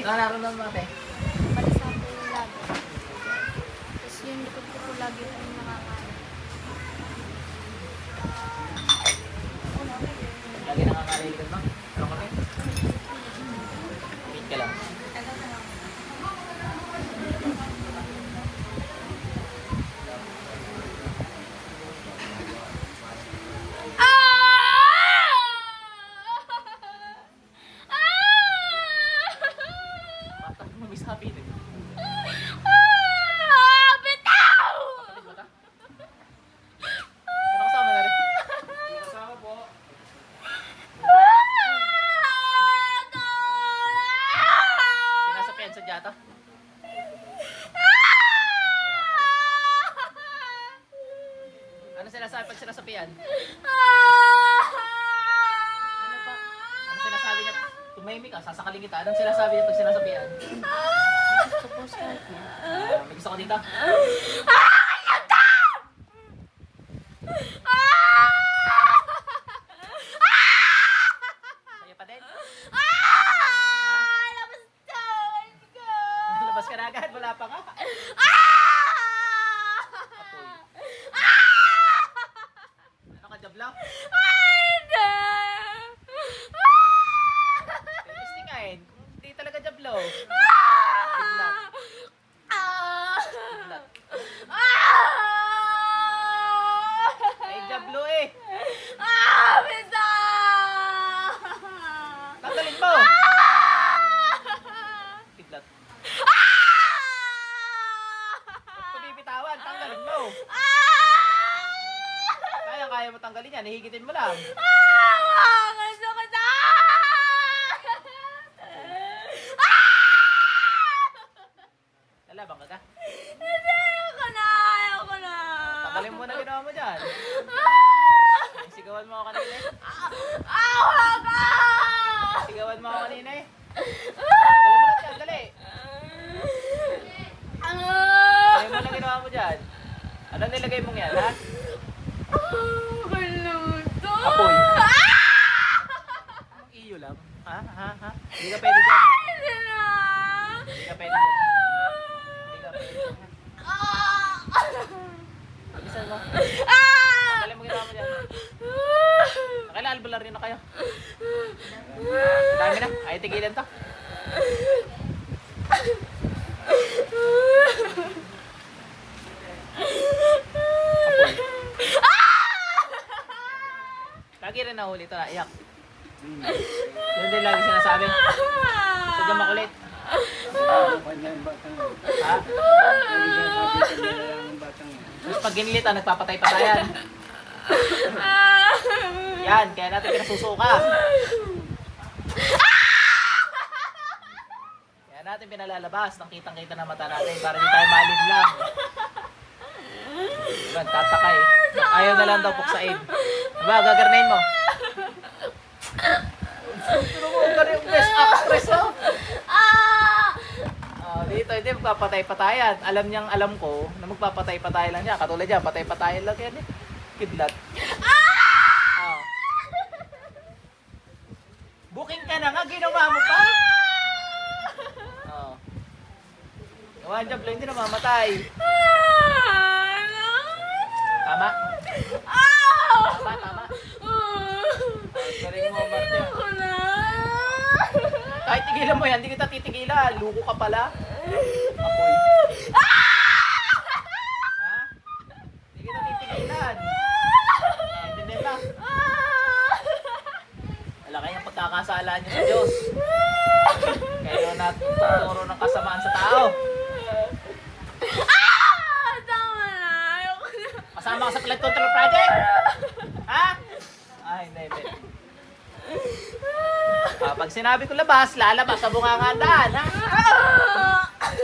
Nararamdaman mo ate? Balasa po yung lagi. Tapos yung likod ko po lagi yung nakakain. Lagi nakakaliligad ba? Ano ka rin? Wait ka lang. Bata mo may sabi din. Bitaw! Kapatid ba ta? Ano kasama na rin? Kasama po. Sinasapian sa dyato? Ano sinasabi pag sinasapian? Ano pa? Ano sinasabi niya? Tumahimik ka, sasakaling kita. Anong sinasabi niya pag sinasapian? Suppose ka. Ah, may gusto ko dito? Sa'yo pa din? Labas ka na agad, wala pa ka. Ano ka, Jablo? Testingain. Kung Hindi talaga Jablo. Kidlat. Kidlat. Ay, Jablo eh. Tanggalin mo. Kidlat. Ba't ko bibitawan? Tanggalin mo. Kaya, mo tanggalin yan. Hihigitin mo lang. Lalabang ka ka. Tanggalin mo na ginawa mo dyan. May Sigawan mo ako kanina eh. May Sigawan mo ako kanina eh. Tanggalin mo na dyan, dali. Tanggalin mo na ginawa mo dyan. Ano nilagay mong yan, ha? Apoy. Iyo lang. Ha? Ha? Ha? Hindi ka pwede dyan. Hindi ka pwede dyan. Hindi ka pwede dyan. Bilisan mo. Tanggalin mo ginawa mo dyan. Nakailan albular na kayo. Dami na. Ay, tigilan to. Lagi rin nahuli ito na iyak. Yun lagi sinasabi. Sadya makulit. Ha? Tapos pag ginilit, ah, nagpapatay-patayan. Yan, kaya natin pinasusuka. Kaya natin pinalalabas ng kitang-kita na mata natin para hindi tayo malid lang. Diba, tatakay. Ayaw na lang daw puksain. Diba, gagarnain mo. Pero mo, galing yung best actress, oh. Ah, dito, hindi magpapatay-patayan. Alam niyang alam ko na magpapatay-patay lang siya. Katulad yan, patay-patayan lang yan eh. Kidlat. Ah. Booking ka na nga, ginawa mo pa. Oh. Gawa ang job lang, hindi na mamatay. Tama? Tama, tama. Galing mo, Martia. Kahit tigilan mo yan, hindi kita titigilan. Luko ka pala. Apoy. Ha? Hindi kita titigilan. Ah, Hindi ba? Wala kayong pagkakasala niyo sa Diyos. Kayo natuturo ng kasamaan sa tao. Kasama ka sa flood control project? Ha? Ay, hindi, hindi. Ah, pag sinabi ko labas, lalabas sa bungangandaan, ha?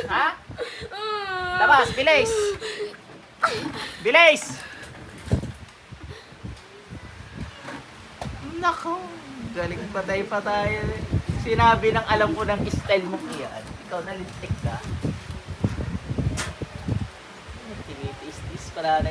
Ha? Labas, bilis! Bilis! Nako, galing patay-patay. Sinabi ng alam ko ng style mo yan. Ikaw nalintik ka. Tinitiis-tis pala na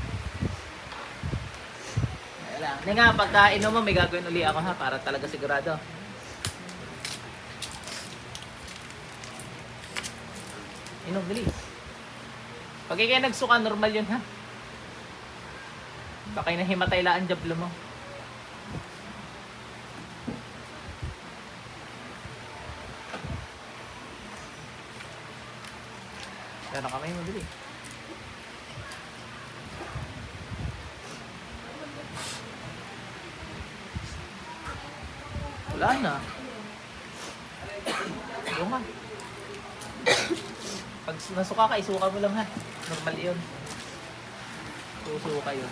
Hindi nga, pagka inom mo, may gagawin uli ako ha, para talaga sigurado. Inom, dali. Pag ikay nagsuka, normal yun ha. Baka nahimatay laan jablo mo. Pero kamay mo, dali. Wala na. Yung nga. Pag nasuka ka, isuka mo lang ha. Normal yun. Susuka yun.